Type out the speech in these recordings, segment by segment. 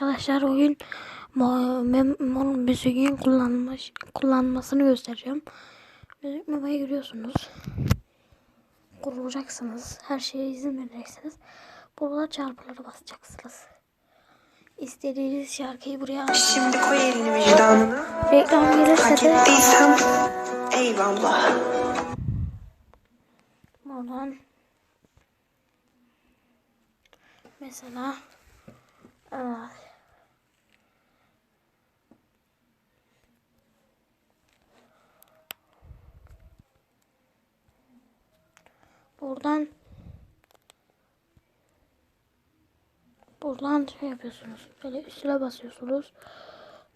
Arkadaşlar bugün mo- mem- mon- müziğin kullanmış kullanmasını göstereceğim. Müzik memaya giriyorsunuz. Kurulacaksınız. Her şeye izin vereceksiniz. Burada çarpılara basacaksınız. İstediğiniz şarkıyı buraya. Şimdi koy elini vicdanına. Reklam gelirse de eyvallah. buradan mesela ah, buradan buradan şey yapıyorsunuz. Böyle üstüne basıyorsunuz.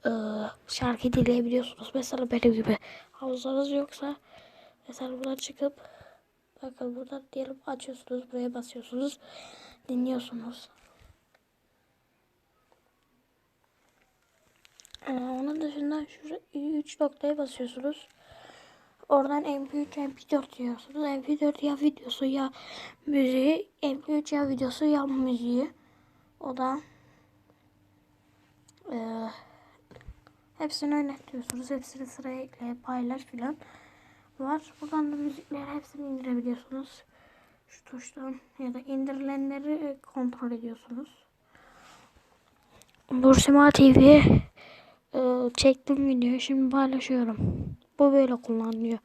Ee, şarkı dinleyebiliyorsunuz. Mesela benim gibi havuzlarınız yoksa mesela buradan çıkıp bakın buradan diyelim açıyorsunuz buraya basıyorsunuz dinliyorsunuz. Ee, onun dışında şu üç noktaya basıyorsunuz. Oradan MP3, MP4 diyorsunuz. MP4 ya videosu ya müziği. MP3 ya videosu ya müziği. O da eee hepsini oynatıyorsunuz. Hepsini sıraya ekle, paylaş filan var. Buradan da müzikleri hepsini indirebiliyorsunuz. Şu tuştan ya da indirilenleri e, kontrol ediyorsunuz. Bursima TV e, çektim videoyu şimdi paylaşıyorum. Bu böyle kullanılıyor.